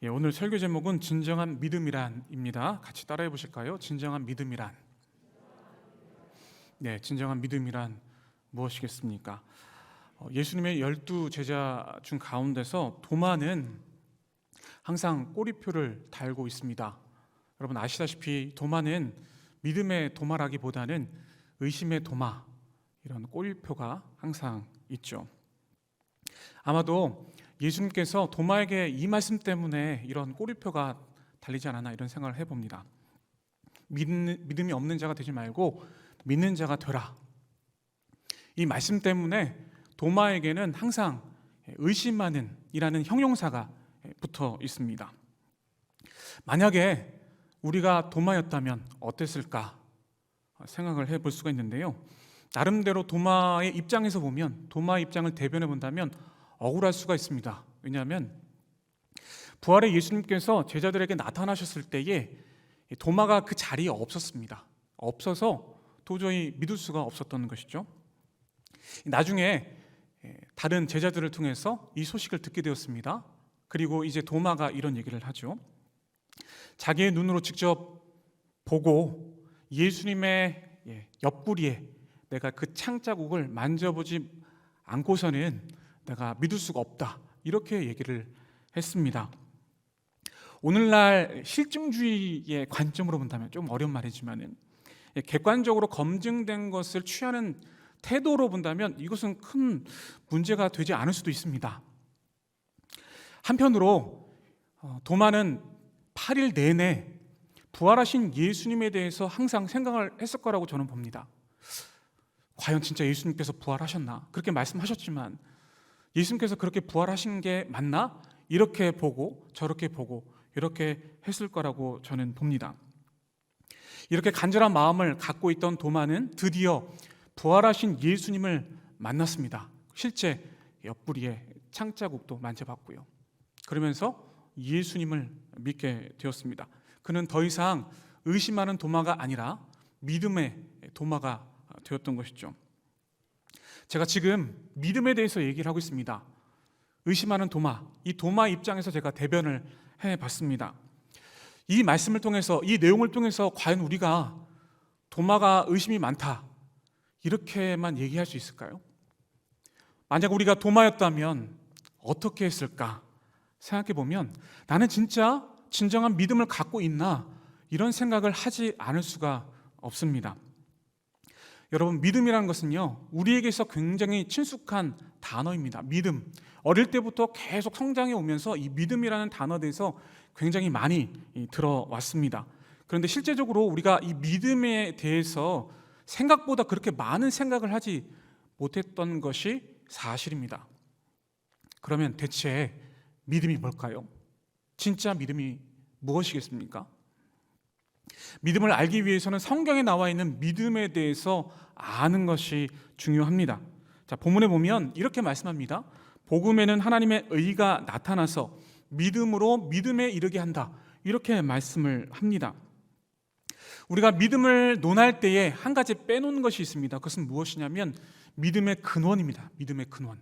예, 오늘 설교 제목은 진정한 믿음이란입니다. 같이 따라해 보실까요? 진정한 믿음이란. 네, 진정한 믿음이란 무엇이겠습니까? 어, 예수님의 열두 제자 중 가운데서 도마는 항상 꼬리표를 달고 있습니다. 여러분 아시다시피 도마는 믿음의 도마라기보다는 의심의 도마 이런 꼬리표가 항상 있죠. 아마도 예수님께서 도마에게 이 말씀 때문에 이런 꼬리표가 달리지 않았나 이런 생각을 해봅니다. 믿음이 없는 자가 되지 말고 믿는 자가 되라. 이 말씀 때문에 도마에게는 항상 의심하는 이라는 형용사가 붙어 있습니다. 만약에 우리가 도마였다면 어땠을까 생각을 해볼 수가 있는데요. 나름대로 도마의 입장에서 보면 도마의 입장을 대변해 본다면 억울할 수가 있습니다. 왜냐하면 부활의 예수님께서 제자들에게 나타나셨을 때에 도마가 그 자리에 없었습니다. 없어서 도저히 믿을 수가 없었던 것이죠. 나중에 다른 제자들을 통해서 이 소식을 듣게 되었습니다. 그리고 이제 도마가 이런 얘기를 하죠. 자기의 눈으로 직접 보고 예수님의 옆구리에 내가 그 창자국을 만져보지 않고서는 내가 믿을 수가 없다. 이렇게 얘기를 했습니다. 오늘날 실증주의의 관점으로 본다면 좀 어려운 말이지만은 객관적으로 검증된 것을 취하는 태도로 본다면 이것은 큰 문제가 되지 않을 수도 있습니다. 한편으로 어, 도마는 8일 내내 부활하신 예수님에 대해서 항상 생각을 했을 거라고 저는 봅니다. 과연 진짜 예수님께서 부활하셨나? 그렇게 말씀하셨지만 예수님께서 그렇게 부활하신 게 맞나? 이렇게 보고 저렇게 보고 이렇게 했을 거라고 저는 봅니다. 이렇게 간절한 마음을 갖고 있던 도마는 드디어 부활하신 예수님을 만났습니다. 실제 옆구리에 창자국도 만져봤고요. 그러면서 예수님을 믿게 되었습니다. 그는 더 이상 의심하는 도마가 아니라 믿음의 도마가 되었던 것이죠. 제가 지금 믿음에 대해서 얘기를 하고 있습니다. 의심하는 도마, 이 도마 입장에서 제가 대변을 해 봤습니다. 이 말씀을 통해서, 이 내용을 통해서 과연 우리가 도마가 의심이 많다. 이렇게만 얘기할 수 있을까요? 만약 우리가 도마였다면 어떻게 했을까? 생각해 보면 나는 진짜 진정한 믿음을 갖고 있나? 이런 생각을 하지 않을 수가 없습니다. 여러분 믿음이라는 것은요 우리에게서 굉장히 친숙한 단어입니다. 믿음 어릴 때부터 계속 성장해 오면서 이 믿음이라는 단어에 대해서 굉장히 많이 들어왔습니다. 그런데 실제적으로 우리가 이 믿음에 대해서 생각보다 그렇게 많은 생각을 하지 못했던 것이 사실입니다. 그러면 대체 믿음이 뭘까요? 진짜 믿음이 무엇이겠습니까? 믿음을 알기 위해서는 성경에 나와 있는 믿음에 대해서 아는 것이 중요합니다. 자, 본문에 보면 이렇게 말씀합니다. 복음에는 하나님의 의가 나타나서 믿음으로 믿음에 이르게 한다. 이렇게 말씀을 합니다. 우리가 믿음을 논할 때에 한 가지 빼놓는 것이 있습니다. 그것은 무엇이냐면 믿음의 근원입니다. 믿음의 근원.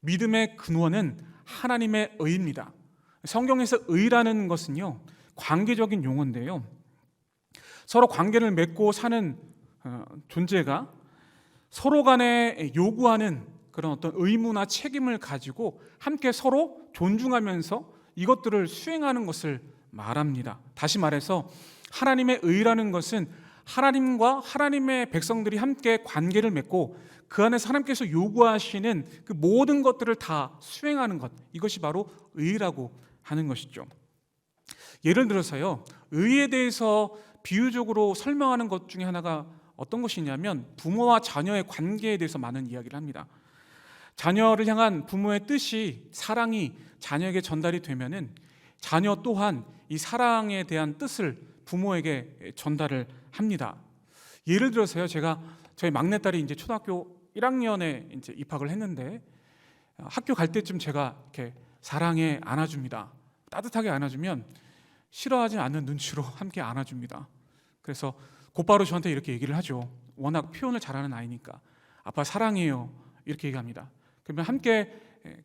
믿음의 근원은 하나님의 의입니다. 성경에서 의라는 것은요, 관계적인 용어인데요. 서로 관계를 맺고 사는 어, 존재가 서로 간에 요구하는 그런 어떤 의무나 책임을 가지고 함께 서로 존중하면서 이것들을 수행하는 것을 말합니다. 다시 말해서 하나님의 의라는 것은 하나님과 하나님의 백성들이 함께 관계를 맺고 그 안에서 하나님께서 요구하시는 그 모든 것들을 다 수행하는 것 이것이 바로 의라고 하는 것이죠. 예를 들어서요 의에 대해서 비유적으로 설명하는 것 중에 하나가 어떤 것이냐면 부모와 자녀의 관계에 대해서 많은 이야기를 합니다. 자녀를 향한 부모의 뜻이 사랑이 자녀에게 전달이 되면은 자녀 또한 이 사랑에 대한 뜻을 부모에게 전달을 합니다. 예를 들어서요, 제가 저희 막내딸이 이제 초등학교 1학년에 이제 입학을 했는데 학교 갈 때쯤 제가 이렇게 사랑에 안아줍니다. 따뜻하게 안아주면 싫어하지 않는 눈치로 함께 안아줍니다. 그래서 곧바로 저한테 이렇게 얘기를 하죠. 워낙 표현을 잘하는 아이니까 아빠 사랑해요 이렇게 얘기합니다. 그러면 함께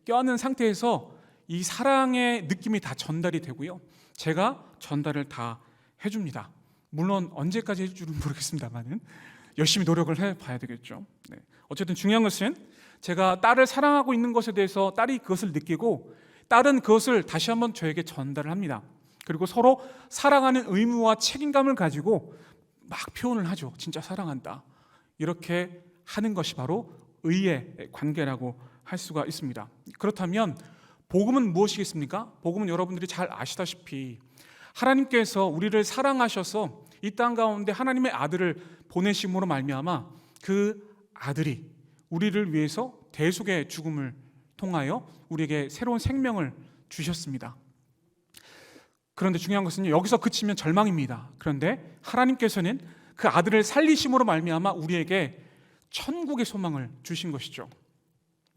껴안는 상태에서 이 사랑의 느낌이 다 전달이 되고요. 제가 전달을 다 해줍니다. 물론 언제까지 해줄지는 모르겠습니다만은 열심히 노력을 해봐야 되겠죠. 네. 어쨌든 중요한 것은 제가 딸을 사랑하고 있는 것에 대해서 딸이 그것을 느끼고 딸은 그것을 다시 한번 저에게 전달을 합니다. 그리고 서로 사랑하는 의무와 책임감을 가지고 막 표현을 하죠. 진짜 사랑한다. 이렇게 하는 것이 바로 의의 관계라고 할 수가 있습니다. 그렇다면 복음은 무엇이겠습니까? 복음은 여러분들이 잘 아시다시피 하나님께서 우리를 사랑하셔서 이 땅 가운데 하나님의 아들을 보내심으로 말미암아 그 아들이 우리를 위해서 대속의 죽음을 통하여 우리에게 새로운 생명을 주셨습니다. 그런데 중요한 것은 여기서 그치면 절망입니다. 그런데 하나님께서는 그 아들을 살리심으로 말미암아 우리에게 천국의 소망을 주신 것이죠.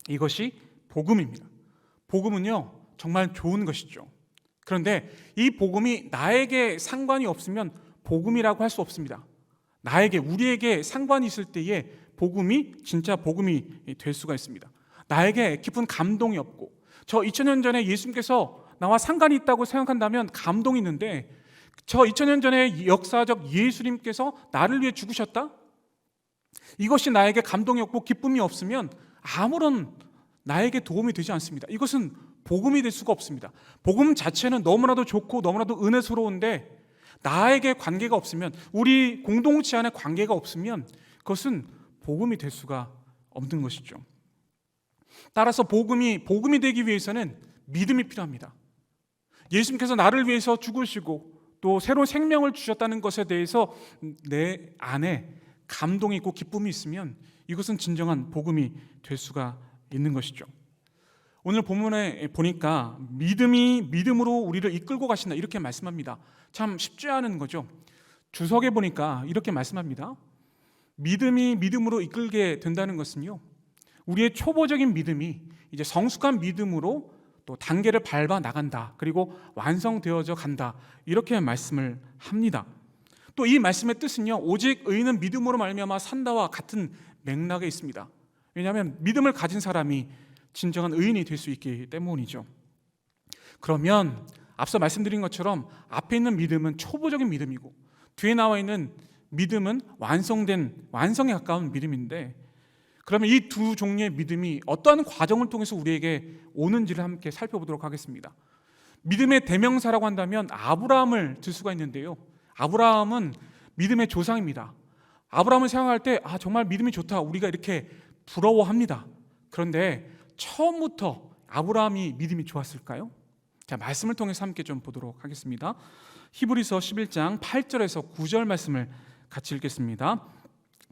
이것이 복음입니다. 복음은요 정말 좋은 것이죠. 그런데 이 복음이 나에게 상관이 없으면 복음이라고 할 수 없습니다. 나에게 우리에게 상관이 있을 때에 복음이 진짜 복음이 될 수가 있습니다. 나에게 깊은 감동이 없고 저 2000년 전에 예수님께서 나와 상관이 있다고 생각한다면 감동이 있는데 저 2000년 전에 역사적 예수님께서 나를 위해 죽으셨다? 이것이 나에게 감동이 없고 기쁨이 없으면 아무런 나에게 도움이 되지 않습니다. 이것은 복음이 될 수가 없습니다. 복음 자체는 너무나도 좋고 너무나도 은혜스러운데 나에게 관계가 없으면 우리 공동체 안에 관계가 없으면 그것은 복음이 될 수가 없는 것이죠. 따라서 복음이 복음이 되기 위해서는 믿음이 필요합니다. 예수님께서 나를 위해서 죽으시고 또 새로운 생명을 주셨다는 것에 대해서 내 안에 감동이 있고 기쁨이 있으면 이것은 진정한 복음이 될 수가 있는 것이죠. 오늘 본문에 보니까 믿음이 믿음으로 우리를 이끌고 가신다 이렇게 말씀합니다. 참 쉽지 않은 거죠. 주석에 보니까 이렇게 말씀합니다. 믿음이 믿음으로 이끌게 된다는 것은요. 우리의 초보적인 믿음이 이제 성숙한 믿음으로 또 단계를 밟아 나간다. 그리고 완성되어져 간다. 이렇게 말씀을 합니다. 또 이 말씀의 뜻은요. 오직 의인은 믿음으로 말미암아 산다와 같은 맥락에 있습니다. 왜냐하면 믿음을 가진 사람이 진정한 의인이 될 수 있기 때문이죠. 그러면 앞서 말씀드린 것처럼 앞에 있는 믿음은 초보적인 믿음이고 뒤에 나와 있는 믿음은 완성된 완성에 가까운 믿음인데 그러면 이 두 종류의 믿음이 어떠한 과정을 통해서 우리에게 오는지를 함께 살펴보도록 하겠습니다. 믿음의 대명사라고 한다면 아브라함을 들 수가 있는데요. 아브라함은 믿음의 조상입니다. 아브라함을 생각할 때 아, 정말 믿음이 좋다. 우리가 이렇게 부러워합니다. 그런데 처음부터 아브라함이 믿음이 좋았을까요? 자, 말씀을 통해서 함께 좀 보도록 하겠습니다. 히브리서 11장 8절에서 9절 말씀을 같이 읽겠습니다.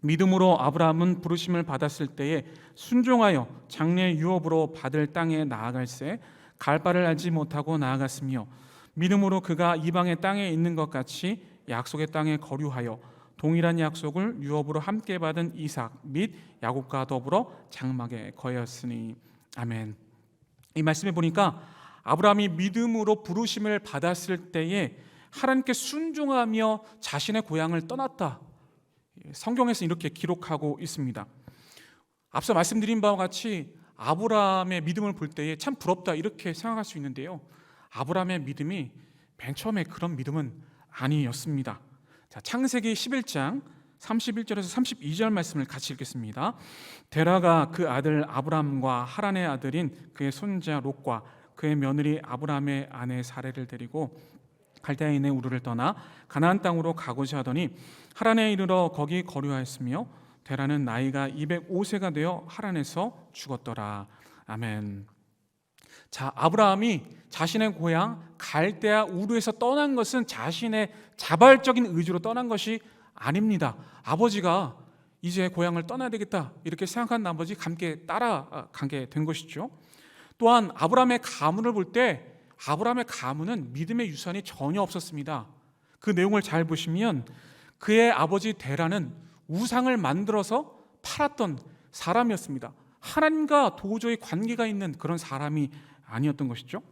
믿음으로 아브라함은 부르심을 받았을 때에 순종하여 장래 유업으로 받을 땅에 나아갈새 갈 바를 알지 못하고 나아갔으며 믿음으로 그가 이방의 땅에 있는 것 같이 약속의 땅에 거류하여 동일한 약속을 유업으로 함께 받은 이삭 및 야곱과 더불어 장막에 거였으니 아멘. 이 말씀에 보니까 아브라함이 믿음으로 부르심을 받았을 때에 하나님께 순종하며 자신의 고향을 떠났다. 성경에서 이렇게 기록하고 있습니다. 앞서 말씀드린 바와 같이 아브라함의 믿음을 볼 때에 참 부럽다 이렇게 생각할 수 있는데요. 아브라함의 믿음이 맨 처음에 그런 믿음은 아니었습니다. 자, 창세기 11장 31절에서 32절 말씀을 같이 읽겠습니다. 데라가 그 아들 아브람과 하란의 아들인 그의 손자 롯과 그의 며느리 아브람의 아내 사례를 데리고 갈대아인의 우르를 떠나 가나안 땅으로 가고자 하더니 하란에 이르러 거기 거류하였으며 데라는 나이가 205세가 되어 하란에서 죽었더라. 아멘. 자, 아브라함이 자신의 고향 갈대아 우르에서 떠난 것은 자신의 자발적인 의지로 떠난 것이 아닙니다. 아버지가 이제 고향을 떠나야 되겠다 이렇게 생각한 나머지 함께 따라가게 된 것이죠. 또한 아브라함의 가문을 볼 때 아브라함의 가문은 믿음의 유산이 전혀 없었습니다. 그 내용을 잘 보시면 그의 아버지 데라는 우상을 만들어서 팔았던 사람이었습니다. 하나님과 도저히 관계가 있는 그런 사람이 아니었던 것이죠.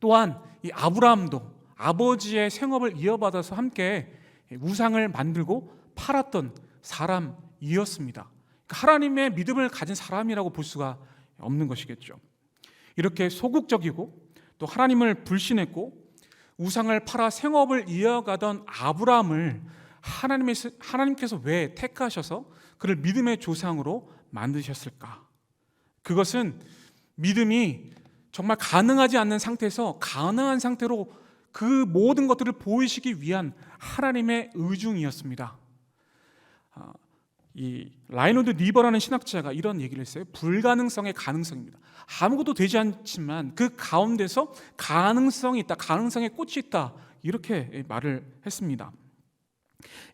또한 이 아브라함도 아버지의 생업을 이어받아서 함께 우상을 만들고 팔았던 사람이었습니다. 그러니까 하나님의 믿음을 가진 사람이라고 볼 수가 없는 것이겠죠. 이렇게 소극적이고 또 하나님을 불신했고 우상을 팔아 생업을 이어가던 아브라함을 하나님께서, 하나님께서 왜 택하셔서 그를 믿음의 조상으로 만드셨을까? 그것은 믿음이 정말 가능하지 않는 상태에서 가능한 상태로 그 모든 것들을 보이시기 위한 하나님의 의중이었습니다. 아, 이 라이노드 니버라는 신학자가 이런 얘기를 했어요. 불가능성의 가능성입니다. 아무것도 되지 않지만 그 가운데서 가능성이 있다, 가능성의 꽃이 있다 이렇게 말을 했습니다.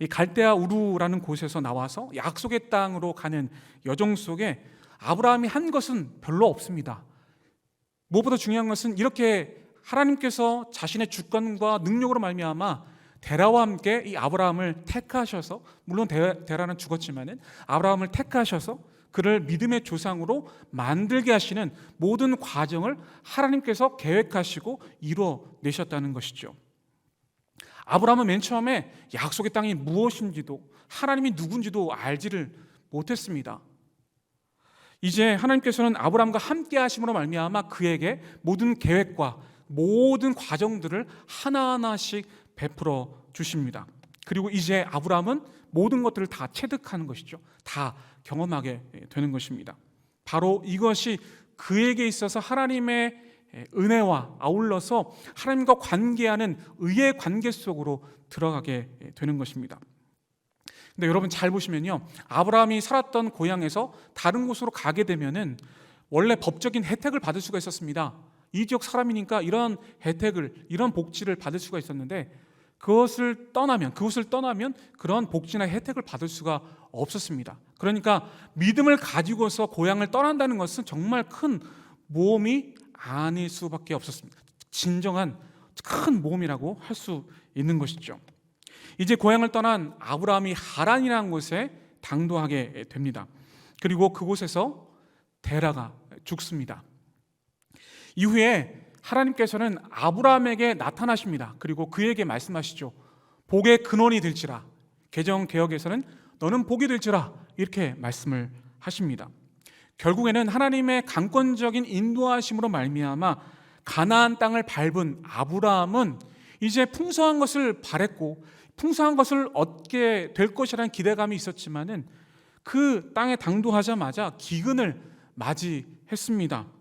이 갈대아 우루라는 곳에서 나와서 약속의 땅으로 가는 여정 속에 아브라함이 한 것은 별로 없습니다. 무엇보다 중요한 것은 이렇게 하나님께서 자신의 주권과 능력으로 말미암아 데라와 함께 이 아브라함을 택하셔서 물론 데, 데라는 죽었지만은 아브라함을 택하셔서 그를 믿음의 조상으로 만들게 하시는 모든 과정을 하나님께서 계획하시고 이루어 내셨다는 것이죠. 아브라함은 맨 처음에 약속의 땅이 무엇인지도 하나님이 누군지도 알지를 못했습니다. 이제 하나님께서는 아브라함과 함께 하심으로 말미암아 그에게 모든 계획과 모든 과정들을 하나하나씩 베풀어 주십니다. 그리고 이제 아브라함은 모든 것들을 다 체득하는 것이죠. 다 경험하게 되는 것입니다. 바로 이것이 그에게 있어서 하나님의 은혜와 아울러서 하나님과 관계하는 의의 관계 속으로 들어가게 되는 것입니다. 근데 여러분 잘 보시면요. 아브라함이 살았던 고향에서 다른 곳으로 가게 되면은 원래 법적인 혜택을 받을 수가 있었습니다. 이 지역 사람이니까 이런 혜택을 이런 복지를 받을 수가 있었는데 그것을 떠나면 그곳을 떠나면 그런 복지나 혜택을 받을 수가 없었습니다. 그러니까 믿음을 가지고서 고향을 떠난다는 것은 정말 큰 모험이 아닐 수밖에 없었습니다. 진정한 큰 모험이라고 할 수 있는 것이죠. 이제 고향을 떠난 아브라함이 하란이라는 곳에 당도하게 됩니다. 그리고 그곳에서 데라가 죽습니다. 이후에 하나님께서는 아브라함에게 나타나십니다. 그리고 그에게 말씀하시죠. 복의 근원이 될지라. 개정 개혁에서는 너는 복이 될지라 이렇게 말씀을 하십니다. 결국에는 하나님의 강권적인 인도하심으로 말미암아 가나안 땅을 밟은 아브라함은 이제 풍성한 것을 바랬고 풍성한 것을 얻게 될 것이라는 기대감이 있었지만은 그 땅에 당도하자마자 기근을 맞이했습니다.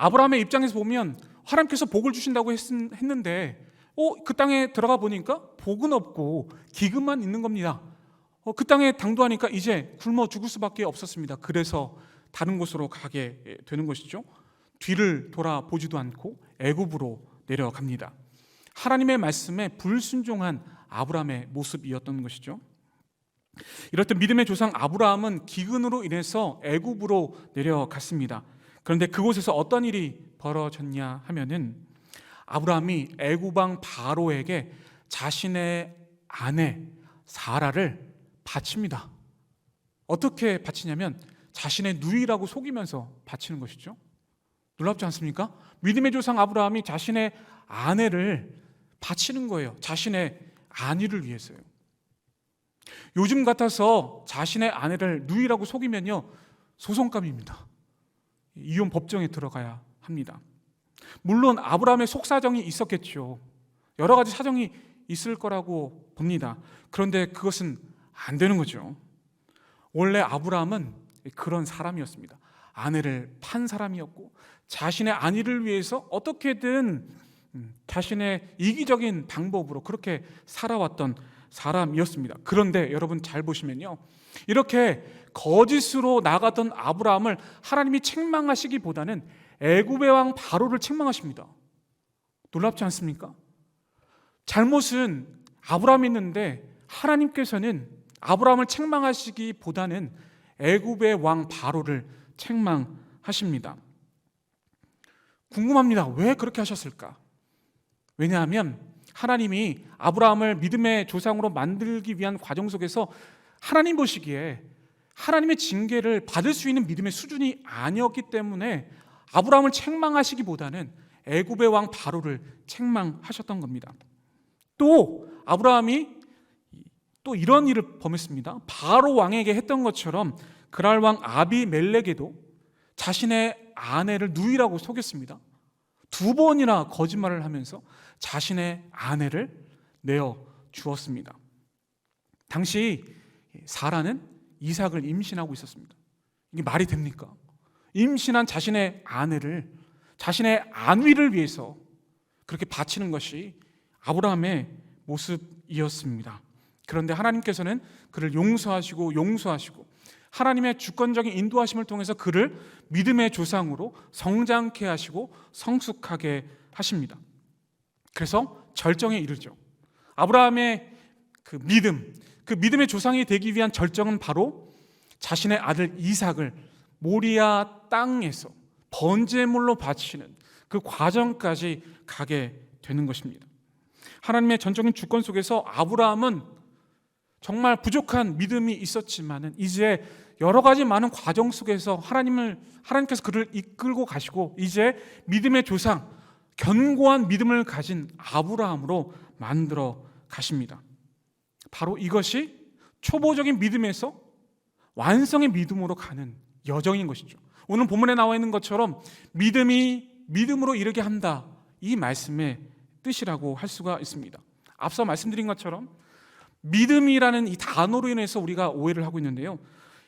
아브라함의 입장에서 보면 하나님께서 복을 주신다고 했는데 어, 그 땅에 들어가 보니까 복은 없고 기근만 있는 겁니다. 어, 그 땅에 당도하니까 이제 굶어 죽을 수밖에 없었습니다. 그래서 다른 곳으로 가게 되는 것이죠. 뒤를 돌아보지도 않고 애굽으로 내려갑니다. 하나님의 말씀에 불순종한 아브라함의 모습이었던 것이죠. 이럴 때 믿음의 조상 아브라함은 기근으로 인해서 애굽으로 내려갔습니다. 그런데 그곳에서 어떤 일이 벌어졌냐 하면은 아브라함이 애굽왕 바로에게 자신의 아내 사라를 바칩니다. 어떻게 바치냐면 자신의 누이라고 속이면서 바치는 것이죠. 놀랍지 않습니까? 믿음의 조상 아브라함이 자신의 아내를 바치는 거예요. 자신의 아내를 위해서요. 요즘 같아서 자신의 아내를 누이라고 속이면요. 소송감입니다. 이혼 법정에 들어가야 합니다. 물론 아브라함의 속사정이 있었겠죠. 여러 가지 사정이 있을 거라고 봅니다. 그런데 그것은 안 되는 거죠. 원래 아브라함은 그런 사람이었습니다. 아내를 판 사람이었고 자신의 아내를 위해서 어떻게든 음, 자신의 이기적인 방법으로 그렇게 살아왔던 사람이었습니다. 그런데 여러분 잘 보시면요. 이렇게 거짓으로 나가던 아브라함을 하나님이 책망하시기보다는 애굽의 왕 바로를 책망하십니다. 놀랍지 않습니까? 잘못은 아브라함이 있는데 하나님께서는 아브라함을 책망하시기보다는 애굽의 왕 바로를 책망하십니다. 궁금합니다. 왜 그렇게 하셨을까? 왜냐하면 하나님이 아브라함을 믿음의 조상으로 만들기 위한 과정 속에서 하나님 보시기에 하나님의 징계를 받을 수 있는 믿음의 수준이 아니었기 때문에 아브라함을 책망하시기보다는 애굽의 왕 바로를 책망하셨던 겁니다. 또 아브라함이 또 이런 일을 범했습니다. 바로 왕에게 했던 것처럼 그랄 왕 아비멜렉에도 자신의 아내를 누이라고 속였습니다. 두 번이나 거짓말을 하면서 자신의 아내를 내어 주었습니다. 당시 사라는 이삭을 임신하고 있었습니다. 이게 말이 됩니까? 임신한 자신의 아내를 자신의 안위를 위해서 그렇게 바치는 것이 아브라함의 모습이었습니다. 그런데 하나님께서는 그를 용서하시고 용서하시고 하나님의 주권적인 인도하심을 통해서 그를 믿음의 조상으로 성장케 하시고 성숙하게 하십니다. 그래서 절정에 이르죠. 아브라함의 그 믿음, 그 믿음의 조상이 되기 위한 절정은 바로 자신의 아들 이삭을 모리아 땅에서 번제물로 바치는 그 과정까지 가게 되는 것입니다. 하나님의 전적인 주권 속에서 아브라함은 정말 부족한 믿음이 있었지만은 이제 여러 가지 많은 과정 속에서 하나님을 하나님께서 그를 이끌고 가시고 이제 믿음의 조상 견고한 믿음을 가진 아브라함으로 만들어 가십니다. 바로 이것이 초보적인 믿음에서 완성의 믿음으로 가는 여정인 것이죠. 오늘 본문에 나와 있는 것처럼 믿음이 믿음으로 이르게 한다. 이 말씀의 뜻이라고 할 수가 있습니다. 앞서 말씀드린 것처럼 믿음이라는 이 단어로 인해서 우리가 오해를 하고 있는데요.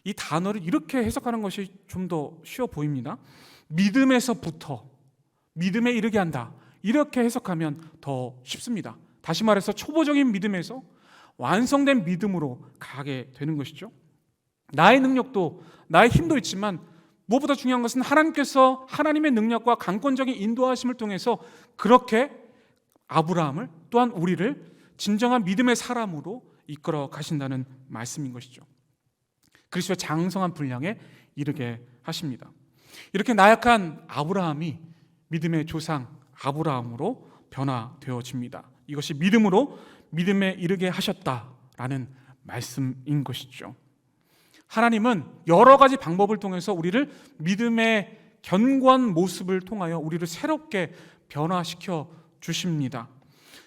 이 단어를 이렇게 해석하는 것이 좀 더 쉬워 보입니다. 믿음에서부터 믿음에 이르게 한다. 이렇게 해석하면 더 쉽습니다. 다시 말해서 초보적인 믿음에서 완성된 믿음으로 가게 되는 것이죠. 나의 능력도 나의 힘도 있지만 무엇보다 중요한 것은 하나님께서 하나님의 능력과 강권적인 인도하심을 통해서 그렇게 아브라함을 또한 우리를 진정한 믿음의 사람으로 이끌어 가신다는 말씀인 것이죠. 그리스도의 장성한 분량에 이르게 하십니다. 이렇게 나약한 아브라함이 믿음의 조상 아브라함으로 변화되어집니다. 이것이 믿음으로 믿음에 이르게 하셨다라는 말씀인 것이죠. 하나님은 여러 가지 방법을 통해서 우리를 믿음의 견고한 모습을 통하여 우리를 새롭게 변화시켜 주십니다.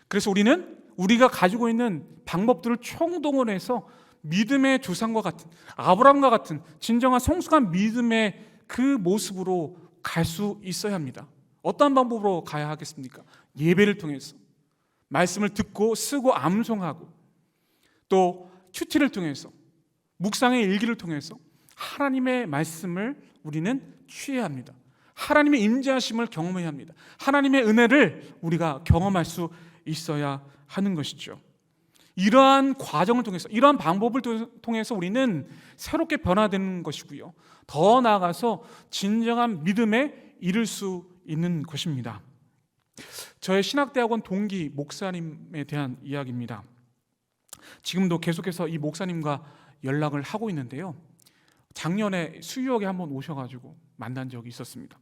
그래서 우리는 우리가 가지고 있는 방법들을 총동원해서 믿음의 조상과 같은 아브라함과 같은 진정한 성숙한 믿음의 그 모습으로 갈 수 있어야 합니다. 어떠한 방법으로 가야 하겠습니까? 예배를 통해서 말씀을 듣고 쓰고 암송하고 또 큐티를 통해서 묵상의 일기를 통해서 하나님의 말씀을 우리는 취해야 합니다. 하나님의 임재하심을 경험해야 합니다. 하나님의 은혜를 우리가 경험할 수 있어야 하는 것이죠. 이러한 과정을 통해서 이러한 방법을 통해서 우리는 새롭게 변화되는 것이고요. 더 나아가서 진정한 믿음에 이를 수 있는 것입니다. 저의 신학대학원 동기 목사님에 대한 이야기입니다. 지금도 계속해서 이 목사님과 연락을 하고 있는데요. 작년에 수유역에 한번 오셔가지고 만난 적이 있었습니다.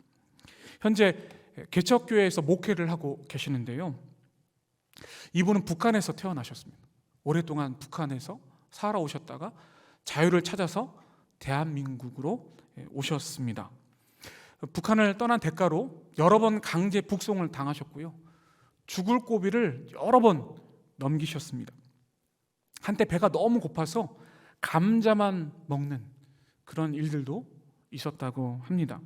현재 개척교회에서 목회를 하고 계시는데요. 이분은 북한에서 태어나셨습니다. 오랫동안 북한에서 살아오셨다가 자유를 찾아서 대한민국으로 오셨습니다. 북한을 떠난 대가로 여러 번 강제 북송을 당하셨고요. 죽을 고비를 여러 번 넘기셨습니다. 한때 배가 너무 고파서 감자만 먹는 그런 일들도 있었다고 합니다.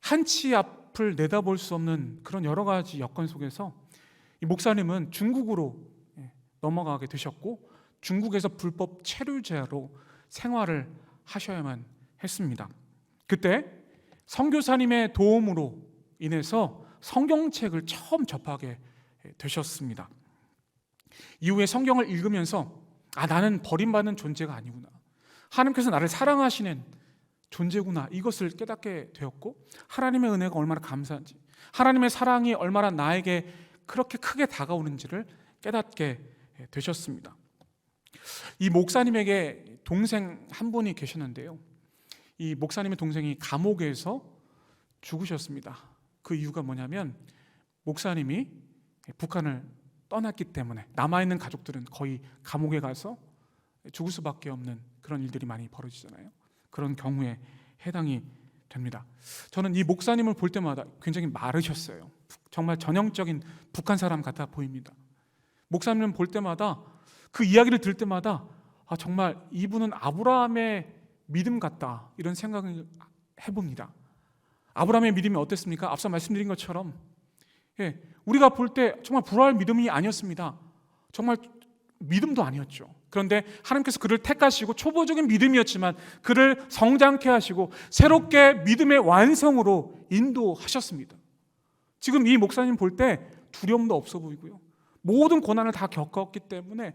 한치 앞을 내다볼 수 없는 그런 여러 가지 여건 속에서 이 목사님은 중국으로 예, 넘어가게 되셨고 중국에서 불법 체류자로 생활을 하셔야만 했습니다. 그때 선교사님의 도움으로 인해서 성경책을 처음 접하게 되셨습니다. 이후에 성경을 읽으면서 아 나는 버림받는 존재가 아니구나. 하나님께서 나를 사랑하시는 존재구나. 이것을 깨닫게 되었고 하나님의 은혜가 얼마나 감사한지 하나님의 사랑이 얼마나 나에게 그렇게 크게 다가오는지를 깨닫게 되셨습니다. 이 목사님에게 동생 한 분이 계셨는데요. 이 목사님의 동생이 감옥에서 죽으셨습니다. 그 이유가 뭐냐면 목사님이 북한을 떠났기 때문에 남아 있는 가족들은 거의 감옥에 가서 죽을 수밖에 없는 그런 일들이 많이 벌어지잖아요. 그런 경우에 해당이 됩니다. 저는 이 목사님을 볼 때마다 굉장히 마르셨어요. 정말 전형적인 북한 사람 같아 보입니다. 목사님을 볼 때마다 그 이야기를 들 때마다 아, 정말 이분은 아브라함의 믿음 같다 이런 생각을 해봅니다. 아브라함의 믿음이 어땠습니까? 앞서 말씀드린 것처럼 예, 우리가 볼 때 정말 불화할 믿음이 아니었습니다. 정말 믿음도 아니었죠. 그런데 하나님께서 그를 택하시고 초보적인 믿음이었지만 그를 성장케 하시고 새롭게 믿음의 완성으로 인도하셨습니다. 지금 이 목사님 볼 때 두려움도 없어 보이고요. 모든 고난을 다 겪었기 때문에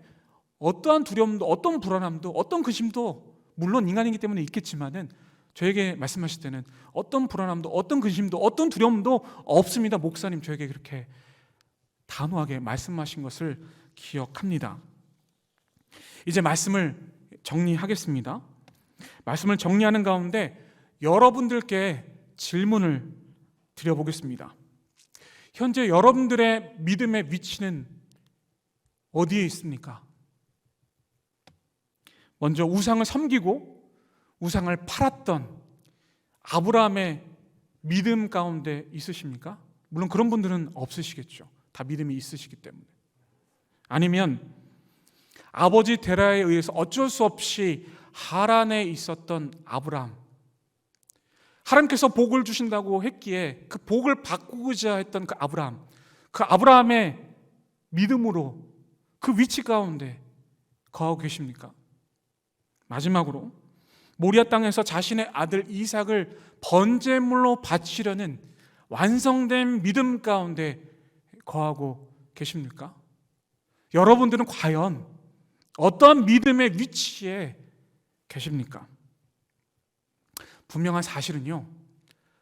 어떠한 두려움도 어떤 불안함도 어떤 근심도 물론 인간이기 때문에 있겠지만은 저에게 말씀하실 때는 어떤 불안함도 어떤 근심도 어떤 두려움도 없습니다. 목사님 저에게 그렇게 단호하게 말씀하신 것을 기억합니다. 이제 말씀을 정리하겠습니다. 말씀을 정리하는 가운데 여러분들께 질문을 드려보겠습니다. 현재 여러분들의 믿음의 위치는 어디에 있습니까? 먼저 우상을 섬기고 우상을 팔았던 아브라함의 믿음 가운데 있으십니까? 물론 그런 분들은 없으시겠죠. 다 믿음이 있으시기 때문에. 아니면 아버지 데라에 의해서 어쩔 수 없이 하란에 있었던 아브라함. 하나님께서 복을 주신다고 했기에 그 복을 바꾸고자 했던 그 아브라함. 그 아브라함의 믿음으로 그 위치 가운데 거하고 계십니까? 마지막으로 모리아 땅에서 자신의 아들 이삭을 번제물로 바치려는 완성된 믿음 가운데 거하고 계십니까? 여러분들은 과연 어떠한 믿음의 위치에 계십니까? 분명한 사실은요.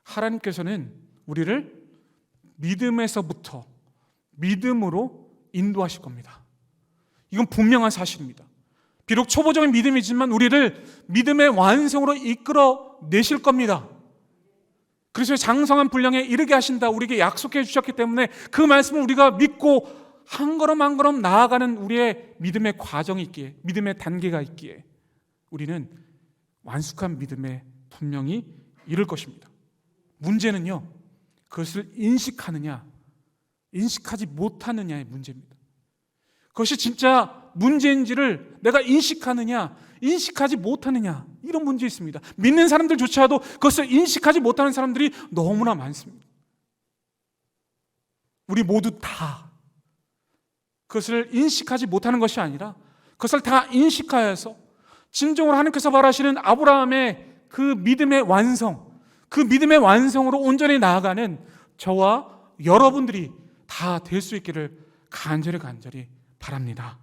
하나님께서는 우리를 믿음에서부터 믿음으로 인도하실 겁니다. 이건 분명한 사실입니다. 비록 초보적인 믿음이지만 우리를 믿음의 완성으로 이끌어 내실 겁니다. 그래서 장성한 분량에 이르게 하신다 우리에게 약속해 주셨기 때문에 그 말씀을 우리가 믿고 한 걸음 한 걸음 나아가는 우리의 믿음의 과정이 있기에 믿음의 단계가 있기에 우리는 완숙한 믿음에 분명히 이를 것입니다. 문제는요. 그것을 인식하느냐 인식하지 못하느냐의 문제입니다. 그것이 진짜 문제인지를 내가 인식하느냐, 인식하지 못하느냐, 이런 문제 있습니다. 믿는 사람들조차도 그것을 인식하지 못하는 사람들이 너무나 많습니다. 우리 모두 다 그것을 인식하지 못하는 것이 아니라 그것을 다 인식하여서 진정으로 하나님께서 바라시는 아브라함의 그 믿음의 완성, 그 믿음의 완성으로 온전히 나아가는 저와 여러분들이 다 될 수 있기를 간절히 간절히 바랍니다.